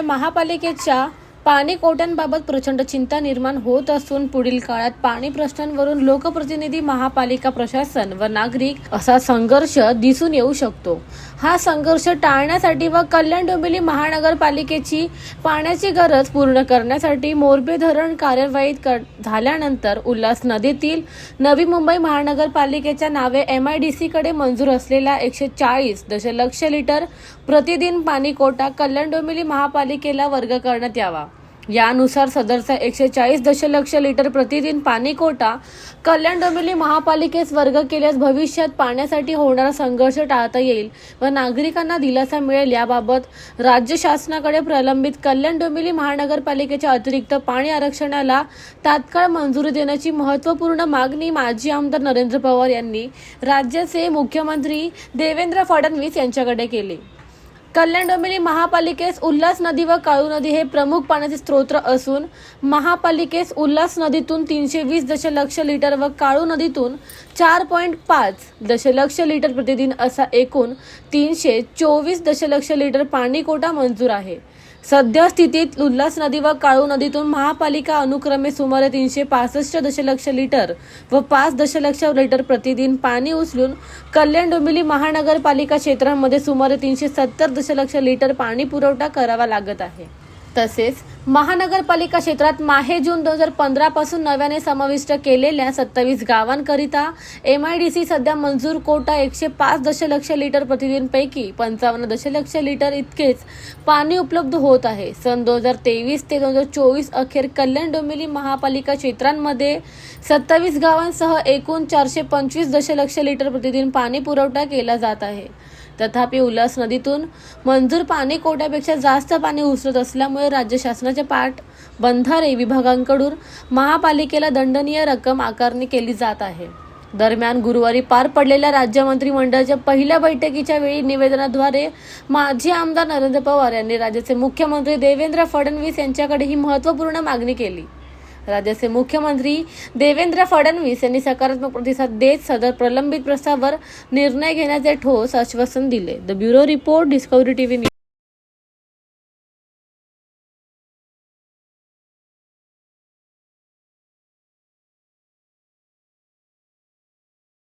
महापालिकेच्या पाणी कोट्यांबाबत प्रचंड चिंता निर्माण होत असून पुढील काळात पाणी प्रश्नांवरून लोकप्रतिनिधी महापालिका प्रशासन व नागरिक असा संघर्ष दिसून येऊ शकतो. हा संघर्ष टाळण्यासाठी व कल्याण डोंबिवली महानगरपालिकेची पाण्याची गरज पूर्ण करण्यासाठी मोरबे धरण कार्यवाहीत कर झाल्यानंतर उल्हास नदीतील नवी मुंबई महानगरपालिकेच्या नावे एम आय डी सीकडे मंजूर असलेला एकशे चाळीस दशलक्ष लिटर प्रतिदिन पाणी कोटा कल्याण डोंबिवली महापालिकेला वर्ग करण्यात यावा. यानुसार सदरचा एकशे चाळीस दशलक्ष लिटर प्रतिदिन पाणी कोटा कल्याण डोंबिवली महापालिकेस वर्ग केल्यास भविष्यात पाण्यासाठी होणारा संघर्ष टाळता येईल व नागरिकांना दिलासा मिळेल याबाबत राज्य शासनाकडे प्रलंबित कल्याण डोंबिवली महानगरपालिकेच्या अतिरिक्त पाणी आरक्षणाला तात्काळ मंजुरी देण्याची महत्त्वपूर्ण मागणी माजी आमदार नरेंद्र पवार यांनी राज्याचे मुख्यमंत्री देवेंद्र फडणवीस यांच्याकडे केली. कल्याण डोंबिवली महापालिकेस उल्हास नदी व काळू नदी हे प्रमुख पाण्याचे स्त्रोत असून महापालिकेस उल्हास नदीतून तीनशे वीस दशलक्ष लिटर व काळू नदीतून चार पॉईंट पाच दशलक्ष लिटर प्रतिदिन असा एकूण तीनशे चोवीस दशलक्ष लिटर पाणी कोटा मंजूर आहे. सद्यस्थितीत उल्हास नदी व काळू नदीतून महापालिका अनुक्रमे सुमारे तीनशे पासष्ट दशलक्ष लिटर व पाच दशलक्ष लिटर प्रतिदिन पाणी उचलून कल्याण डोंबिवली महानगरपालिका क्षेत्रामध्ये सुमारे तीनशे सत्तर दशलक्ष लिटर पाणी पुरवठा करावा लागत आहे. तसेच महानगरपालिका क्षेत्रात माहे जून दोन हजार पंधरा पासून नव्याने समाविष्ट केलेल्या सत्तावीस गावांकरिता एम आय डी सी सध्या मंजूर कोटा एकशे पाच दशलक्ष लिटर प्रतिदिनपैकी पंचावन्न दशलक्ष लिटर इतकेच पाणी उपलब्ध होत आहे. सन दोन हजार तेवीस ते दोन हजार चोवीस अखेर कल्याण डोंबिवली महापालिका क्षेत्रांमध्ये सत्तावीस गावांसह एकूण चारशे पंचवीस दशलक्ष लिटर प्रतिदिन पाणी पुरवठा केला जात आहे. तथापि उल्हास नदीतून मंजूर पाणी कोट्यापेक्षा जास्त पाणी उचलत असल्यामुळे राज्य शासनाच्या पाठ बंधारे विभागांकडून महापालिकेला दंडनीय रक्कम आकारणी केली जात आहे. दरम्यान गुरुवारी पार पडलेल्या राज्य मंत्रिमंडळाच्या पहिल्या बैठकीच्या वेळी निवेदनाद्वारे माजी आमदार नरेंद्र पवार यांनी राज्याचे मुख्यमंत्री देवेंद्र फडणवीस यांच्याकडे ही महत्त्वपूर्ण मागणी केली. राज्याचे मुख्यमंत्री देवेंद्र फडणवीस यांनी सकारात्मक प्रतिसाद देत सदर प्रलंबित प्रस्तावावर निर्णय घेण्याचे ठोस आश्वासन दिले. The bureau report Discovery TV